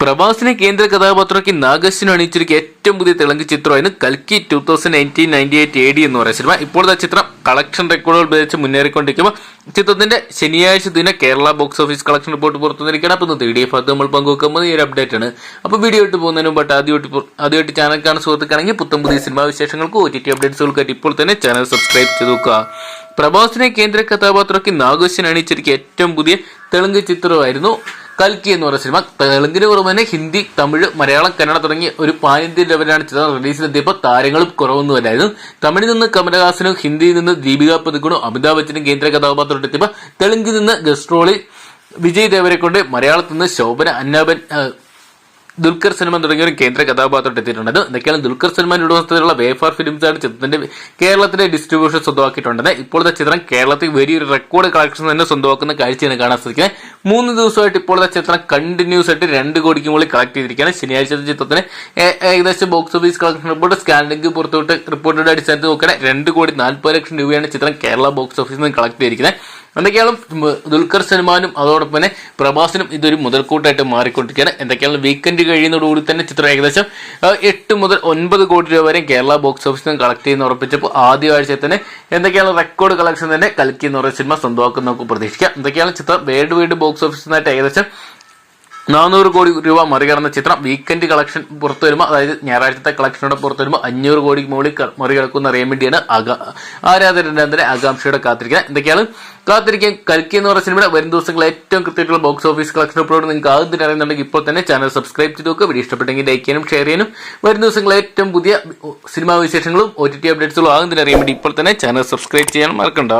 പ്രഭാസിനെ കേന്ദ്ര കഥാപാത്രമാക്കി നാഗശ്വൻ അണിയിച്ചൊരുക്കിയ ഏറ്റവും പുതിയ തെലുങ്ക് ചിത്രമായിരുന്നു കൽക്കി two thousand nineteen ninety eight A D എന്ന് പറയുന്ന സിനിമ. ഇപ്പോഴത്തെ ചിത്രം കളക്ഷൻ റെക്കോർഡുകൾ ഉപയോഗിച്ച് മുന്നേറിക്കൊണ്ടിരിക്കുമ്പോൾ ചിത്രത്തിന്റെ ശനിയാഴ്ച ദിന Kerala box office collection report പുറത്തുനിന്നിരിക്കണം അപ്പോൾ ഡി എഫ് അത് നമ്മൾ പങ്കുവെക്കുന്നത് ഈ ഒരു അപ്ഡേറ്റ് ആണ്. അപ്പോൾ വീഡിയോ ഇട്ട് പോകുന്നതിന് മുമ്പ് ആദ്യമായിട്ട് ആദ്യം ആദ്യമായിട്ട് ചാനൽ കാണുന്ന സുഹൃത്തുക്കാണെങ്കിൽ പുത്തം പുതിയ സിനിമാ വിശേഷങ്ങൾക്ക് ഒ ടി ടി അപ്ഡേറ്റ്സുകൾക്കായിട്ട് ഇപ്പോൾ തന്നെ ചാനൽ സബ്സ്ക്രൈബ് ചെയ്ത് നോക്കുക പ്രഭാസിനെ കേന്ദ്ര കഥാപാത്രമാക്കി നാഗശ്വൻ അണിയിച്ചിരിക്കുക ഏറ്റവും പുതിയ തെലുങ്ക് ചിത്രമായിരുന്നു കൽക്കി എന്ന് പറയുന്ന സിനിമ. തെലുങ്കിന് പുറമെ ഹിന്ദി തമിഴ് മലയാളം കന്നഡ തുടങ്ങിയ ഒരു പാനിന്ത്യൻ ലെവലാണ് ചിത്രം റിലീസിലെത്തിയപ്പോൾ താരങ്ങളും കുറവൊന്നും കുറവൊന്നുമല്ലായിരുന്നു തമിഴിൽ നിന്ന് കമലഹാസനും ഹിന്ദിയിൽ നിന്ന് ദീപിക പതുക്കണും അമിതാഭ് ബച്ചനും കേന്ദ്ര കഥാപാത്രം എത്തിയപ്പോൾ തെലുങ്കിൽ നിന്ന് ഗസ്ട്രോളിൽ വിജയ് ദേവരെ കൊണ്ട് മലയാളത്തിൽ നിന്ന് ശോഭന അന്നാബൻ ആ, ദുൽഖർ സൽമാൻ തുടങ്ങിയ ഒരു കേന്ദ്ര കഥാപാത്രം എത്തിയിട്ടുണ്ട്. എന്തൊക്കെയാണ് ദുൽഖർ സൽമാൻ ഉടമസ്ഥതയിലുള്ള വേഫാർ ഫിലിംസ് ആണ് ചിത്രത്തിന്റെ കേരളത്തിലെ ഡിസ്ട്രിബ്യൂഷൻ സ്വന്തമാക്കിയിട്ടുള്ളത്. ഇപ്പോഴത്തെ ചിത്രം കേരളത്തിൽ വലിയൊരു റെക്കോർഡ് കളക്ഷൻ തന്നെ സ്വന്തമാക്കുന്ന കാഴ്ചയാണ് കാണാൻ സാധിക്കുന്നത്. മൂന്ന് ദിവസമായിട്ട് ഇപ്പോഴത്തെ ചിത്രം കണ്ടിന്യൂസ് ആയിട്ട് രണ്ട് കോടിക്ക് മുകളിൽ കളക്ട് ചെയ്തിരിക്കുകയാണ്. ശനിയാഴ്ച ചിത്രത്തിന് ഏകദേശം box office collection report scanning പുറത്തോട്ട് റിപ്പോർട്ടിന്റെ അടിസ്ഥാനത്തിൽ നോക്കുകയാണെങ്കിൽ രണ്ട് കോടി നാൽപ്പത് ലക്ഷം രൂപയാണ് ചിത്രം കേരള ബോക്സ് ഓഫീസിൽ നിന്ന് കളക്ട് ചെയ്തിരിക്കുന്നത്. എന്തൊക്കെയാണ് ദുൽഖർ സൽമാനും അതോടൊപ്പം തന്നെ പ്രഭാസിനും ഇതൊരു മുതൽക്കൂട്ടായിട്ട് മാറിക്കൊണ്ടിരിക്കുകയാണ്. എന്തൊക്കെയാണ് വീക്കെൻഡ് കഴിയുന്നതോടുകൂടി തന്നെ ചിത്രം ഏകദേശം എട്ട് മുതൽ ഒൻപത് കോടി രൂപ വരെ കേരള ബോക്സ് ഓഫീസിൽ നിന്ന് കളക്ട് ചെയ്യുന്ന ഉറപ്പിച്ചപ്പോൾ ആദ്യ ആഴ്ചയിൽ തന്നെ എന്തൊക്കെയാണ് റെക്കോർഡ് കളക്ഷൻ തന്നെ പറയുന്ന സിനിമ സ്വന്തമാക്കുന്ന നമുക്ക് പ്രതീക്ഷിക്കാം. എന്തൊക്കെയാണ് ചിത്രം? വേൾഡ് വൈഡ് ബോക്സ് ഓഫീസിൽ നിന്നായിട്ട് ഏകദേശം നാനൂറ് കോടി രൂപ മറികടന്ന ചിത്രം വീക്കെൻഡ് കളക്ഷൻ പുറത്തു വരുമ്പോൾ അതായത് ഞായറാഴ്ചത്തെ കളക്ഷനോട് പുറത്തു വരുമ്പോൾ അഞ്ഞൂറ് കോടി മുകളിൽ മറികടക്കുന്ന റേമിഡിയാണ് തന്നെ ആകാംക്ഷയുടെ കാത്തിരിക്കുക എന്തൊക്കെയാണ്? കാത്തിരിക്കാൻ കൽക്കി എന്ന് പറഞ്ഞ സിനിമയുടെ വരും ദിവസങ്ങളിൽ ഏറ്റവും കൃത്യമായിട്ടുള്ള ബോക്സ് ഓഫീസ് കളക്ഷൻ റിപ്പോർട്ട് നിങ്ങൾക്ക് ആദ്യം തന്നെ അറിയുന്നുണ്ടെങ്കിൽ ഇപ്പോൾ തന്നെ ചാനൽ സബ്സ്ക്രൈബ് ചെയ്ത് നോക്കുക. വീഡിയോ ഇഷ്ടപ്പെട്ടെങ്കിൽ ലൈക്ക് ചെയ്യാനും ഷെയർ ചെയ്യാനും. വരും ദിവസങ്ങളിൽ ഏറ്റവും പുതിയ സിനിമാ വിശേഷങ്ങളും ഒ ടി ടി അപ്ഡേറ്റ്സുകളും ആദ്യം തന്നെ അറിയാൻ വേണ്ടി ഇപ്പോൾ തന്നെ ചാനൽ സബ്സ്ക്രൈബ് ചെയ്യാൻ മറക്കണ്ട.